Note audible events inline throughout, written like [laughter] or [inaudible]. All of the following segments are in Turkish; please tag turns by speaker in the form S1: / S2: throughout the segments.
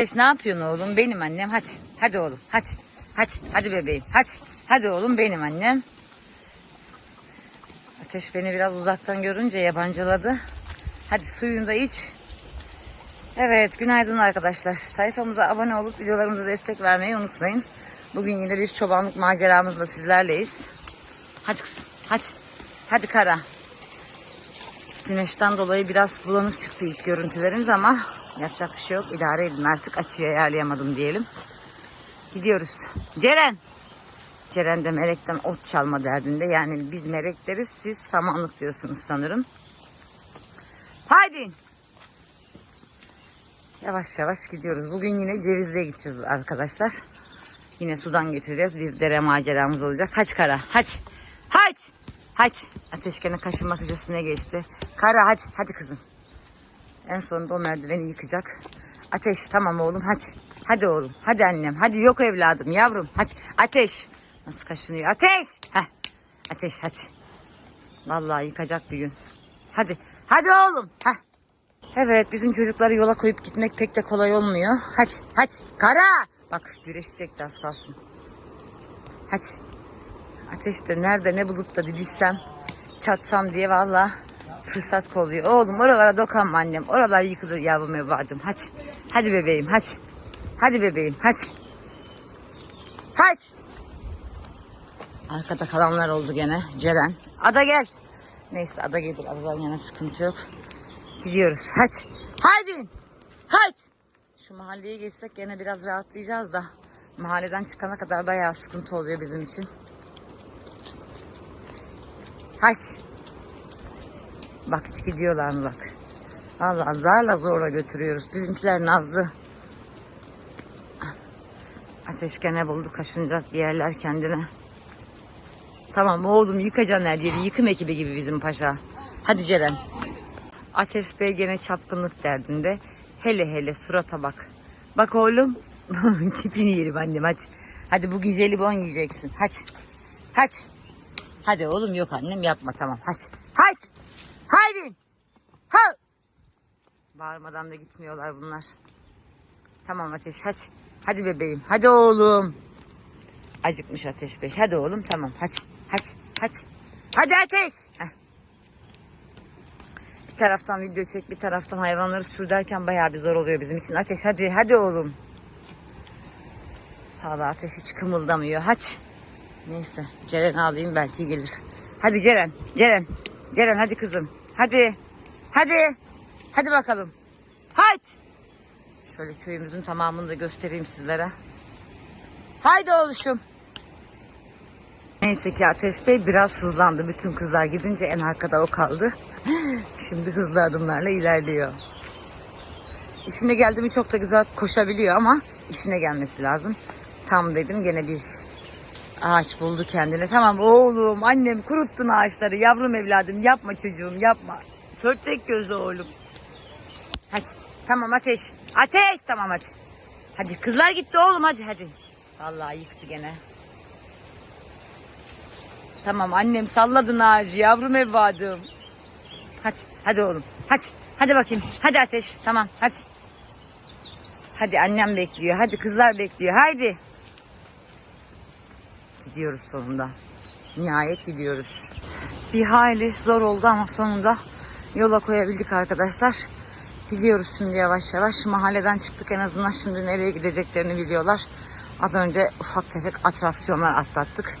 S1: Ateş ne yapıyorsun oğlum? Benim annem. Hadi. Hadi oğlum. Hadi. Hadi. Hadi bebeğim. Hadi. Hadi oğlum benim annem. Ateş beni biraz uzaktan görünce yabancıladı. Hadi suyunu da iç. Evet günaydın arkadaşlar. Sayfamıza abone olup videolarımıza destek vermeyi unutmayın. Bugün yine bir çobanlık maceramızla sizlerleyiz. Hadi kızım hadi. Hadi kara. Güneşten dolayı biraz bulanık çıktı ilk görüntülerimiz ama yapacak bir şey yok. İdare edin artık açıyı ayarlayamadım diyelim. Gidiyoruz. Ceren. Ceren de melekten ot çalma derdinde. Yani biz melek deriz siz samanlık diyorsunuz sanırım. Haydi. Yavaş yavaş gidiyoruz. Bugün yine Cevizli'ye gideceğiz arkadaşlar. Yine sudan getireceğiz. Bir dere maceramız olacak. Hadi kara. Hadi. Hadi. Hadi. Ateş gene kaşınma köşesine geçti. Kara hadi. Hadi kızım. En sonunda o merdiveni yıkacak. Ateş tamam oğlum hadi. Hadi oğlum. Hadi annem. Hadi yok evladım yavrum. Hadi. Ateş. Nasıl kaşınıyor? Ateş. Heh. Ateş hadi. Vallahi yıkacak bir gün. Hadi. Hadi oğlum. Heh. Evet bizim çocukları yola koyup gitmek pek de kolay olmuyor. Hadi hadi kara. Bak güreşecek de az kalsın. Hadi. Ateşte nerede ne bulup da didişsem çatsam diye valla fırsat kolluyor. Oğlum oralara dokanma annem. Oralar yıkılır yavrum evladım. Hadi. Hadi bebeğim hadi. Hadi bebeğim hadi. Hadi. Arkada kalanlar oldu gene. Ceren. Ada gel. Neyse ada gelir. Adadan yana sıkıntı yok. Gidiyoruz. Hadi. Hadi. Hadi. Şu mahalleye geçsek gene biraz rahatlayacağız da. Mahalleden çıkana kadar bayağı sıkıntı oluyor bizim için. Hadi. Bak hiç gidiyorlar mı bak. Vallahi zarla zorla götürüyoruz. Bizimkiler nazlı. Ateş gene buldu kaşınacak yerler kendine. Tamam oğlum yıkacaksın her yeri. Yıkım ekibi gibi bizim paşa. Hadi Ceren. Ateş Bey gene çapkınlık derdinde. Hele hele surata bak. Bak oğlum. [laughs] Tipini yerim annem hadi. Hadi bugün jelibon yiyeceksin. Hadi. Hadi. Hadi oğlum yok annem yapma tamam. Hadi. Hadi. Haydi. Ha. Bağırmadan da gitmiyorlar bunlar. Tamam Ateş hadi. Hadi bebeğim. Hadi oğlum. Acıkmış Ateş Bey. Hadi oğlum tamam. Hadi. Hadi. Hadi. Hadi Ateş. Heh. Bir taraftan video çek bir taraftan hayvanları sürdürken bayağı bir zor oluyor bizim için. Ateş hadi. Hadi oğlum. Valla Ateş hiç kımıldamıyor. Hadi. Neyse. Ceren alayım belki gelir. Hadi Ceren. Ceren. Ceren hadi kızım. Hadi. Hadi. Hadi bakalım. Haydi. Şöyle köyümüzün tamamını da göstereyim sizlere. Haydi oğluşum. Neyse ki Ateş Bey biraz hızlandı. Bütün kızlar gidince en arkada o kaldı. [gasps] Şimdi hızlı adımlarla ilerliyor. İşine geldi mi çok da güzel koşabiliyor ama işine gelmesi lazım. Tam dedim gene bir ağaç buldu kendine. Tamam oğlum annem kuruttun ağaçları yavrum evladım yapma çocuğum yapma. Çörtek gözlü oğlum. Hadi tamam ateş. Ateş tamam hadi. Hadi kızlar gitti oğlum hadi hadi. Vallahi yıktı gene. Tamam annem salladın ağacı yavrum evladım. Hadi hadi oğlum hadi. Hadi bakayım hadi ateş tamam hadi. Hadi annem bekliyor hadi kızlar bekliyor haydi. Gidiyoruz sonunda. Nihayet gidiyoruz. Bir hayli zor oldu ama sonunda yola koyabildik arkadaşlar. Gidiyoruz şimdi yavaş yavaş. Mahalleden çıktık en azından şimdi nereye gideceklerini biliyorlar. Az önce ufak tefek atraksiyonlar atlattık.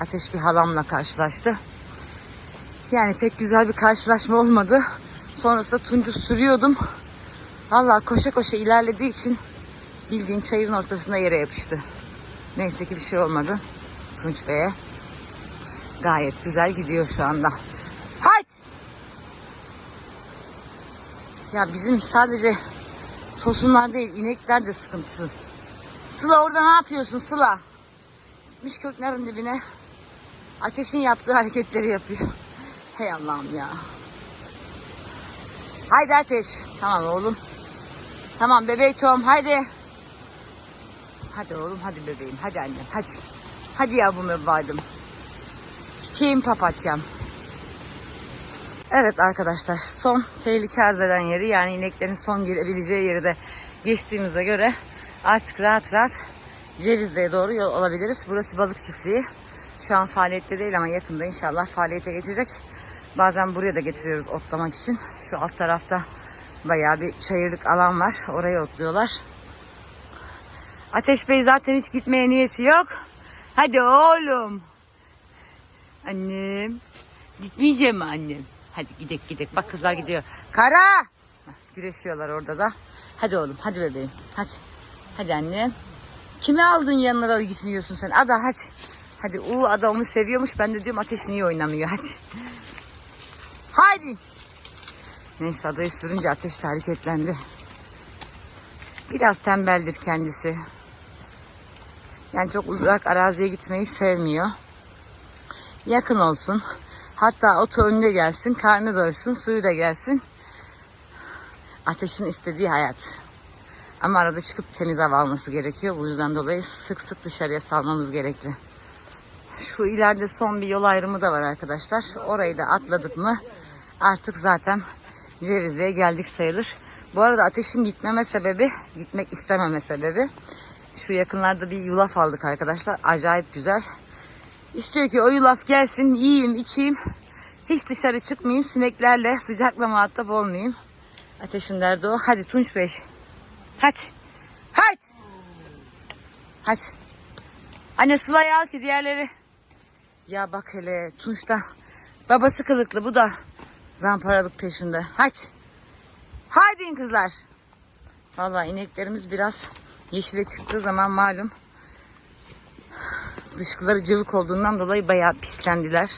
S1: Ateş bir halamla karşılaştı. Yani pek güzel bir karşılaşma olmadı. Sonrasında Tuncu sürüyordum. Vallahi koşa koşa ilerlediği için bildiğin çayırın ortasında yere yapıştı. Neyse ki bir şey olmadı. Tunç Bey'e. Gayet güzel gidiyor şu anda. Haydi! Ya bizim sadece tosunlar değil inekler de sıkıntısı. Sıla orada ne yapıyorsun Sıla? Gitmiş köklerin dibine. Ateşin yaptığı hareketleri yapıyor. Hey Allah'ım ya. Haydi ateş. Tamam oğlum. Tamam bebeğim haydi. Hadi oğlum hadi bebeğim hadi annem hadi. Hadi yavrum evladım. Çiçeğim papatyam. Evet arkadaşlar son tehlike arz eden yeri yani ineklerin son girebileceği yeri de geçtiğimize göre artık rahat rahat Cevizli'ye doğru yol alabiliriz. Burası balık çiftliği. Şu an faaliyette değil ama yakında inşallah faaliyete geçecek. Bazen buraya da getiriyoruz otlamak için. Şu alt tarafta bayağı bir çayırlık alan var. Oraya otluyorlar. Ateş Bey zaten hiç gitmeye niyeti yok. Hadi oğlum. Annem. Gitmeyeceğim mi annem? Hadi gidek gidek. Bak kızlar gidiyor. Kara. Güreşiyorlar orada da. Hadi oğlum hadi bebeğim. Hadi. Hadi annem. Kimi aldın yanına da gitmiyorsun sen? Ada hadi. Hadi uuu Ada onu seviyormuş. Ben de diyorum ateş niye oynamıyor hadi. Haydi. Neyse adayı sürünce ateş hareketlendi. Biraz tembeldir kendisi. Yani çok uzak araziye gitmeyi sevmiyor. Yakın olsun. Hatta oto önüne gelsin, karnı doysun, suyu da gelsin. Ateşin istediği hayat. Ama arada çıkıp temiz hava alması gerekiyor. Bu yüzden dolayı sık sık dışarıya salmamız gerekli. Şu ileride son bir yol ayrımı da var arkadaşlar. Orayı da atladık mı artık zaten Cevizli'ye geldik sayılır. Bu arada ateşin gitmeme sebebi, gitmek istememe sebebi şu yakınlarda bir yulaf aldık arkadaşlar. Acayip güzel. İstiyor ki o yulaf gelsin, yiyeyim, içeyim. Hiç dışarı çıkmayayım, sineklerle sıcakla muhatap olmayayım. Ateşin derdi o. Hadi Tunç Bey. Hadi. Hadi. Hadi. Anne Sıla'yı al ki diğerleri. Ya bak hele Tunç da babası kılıklı bu da zamparalık peşinde. Hadi. Haydi kızlar. Vallahi ineklerimiz biraz yeşile çıktığı zaman malum dışkıları cıvık olduğundan dolayı bayağı pislendiler.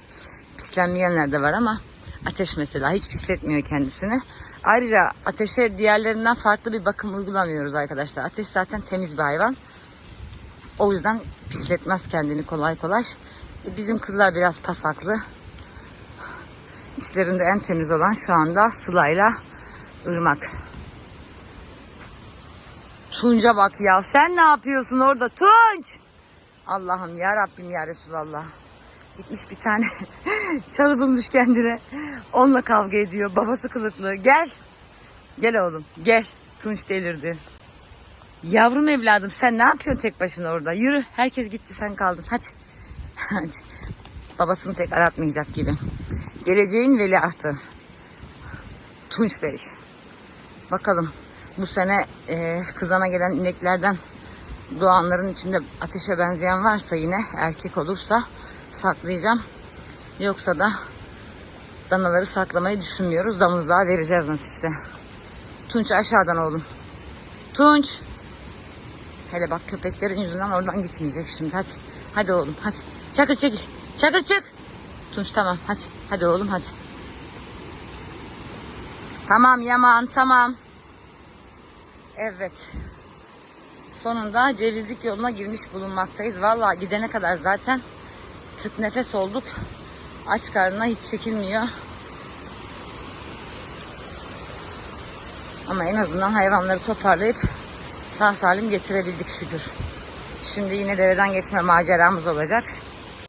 S1: Pislenmeyenler de var ama ateş mesela hiç pisletmiyor kendisini. Ayrıca ateşe diğerlerinden farklı bir bakım uygulamıyoruz arkadaşlar. Ateş zaten temiz bir hayvan. O yüzden pisletmez kendini kolay kolay. E, Bizim kızlar biraz pasaklı. İçlerinde en temiz olan şu anda Sıla'yla Irmak. Tunca bak ya. Sen ne yapıyorsun orada Tunç? Allah'ım ya Rabbim ya Resulallah. Gitmiş bir tane [laughs] çalı bulmuş kendine. Onunla kavga ediyor. Babası kılıklı. Gel. Gel oğlum. Gel. Tunç delirdi. Yavrum evladım sen ne yapıyorsun tek başına orada? Yürü. Herkes gitti sen kaldın. Hadi. [laughs] Hadi. Babasını pek aratmayacak gibi. Geleceğin veliahtı. Tunç Bey. Bakalım bu sene e, kızana gelen ineklerden doğanların içinde ateşe benzeyen varsa yine erkek olursa saklayacağım. Yoksa da danaları saklamayı düşünmüyoruz. Damızlığa vereceğiz nasipse. Tunç aşağıdan oğlum. Tunç. Hele bak köpeklerin yüzünden oradan gitmeyecek şimdi. Hadi. Hadi oğlum hadi. Çakır çekil. Çakır çık. Tunç tamam hadi. Hadi oğlum hadi. Tamam Yaman tamam. Evet. Sonunda cevizlik yoluna girmiş bulunmaktayız. Vallahi gidene kadar zaten tık nefes olduk. Aç karnına hiç çekilmiyor. Ama en azından hayvanları toparlayıp sağ salim getirebildik şükür. Şimdi yine dereden geçme maceramız olacak.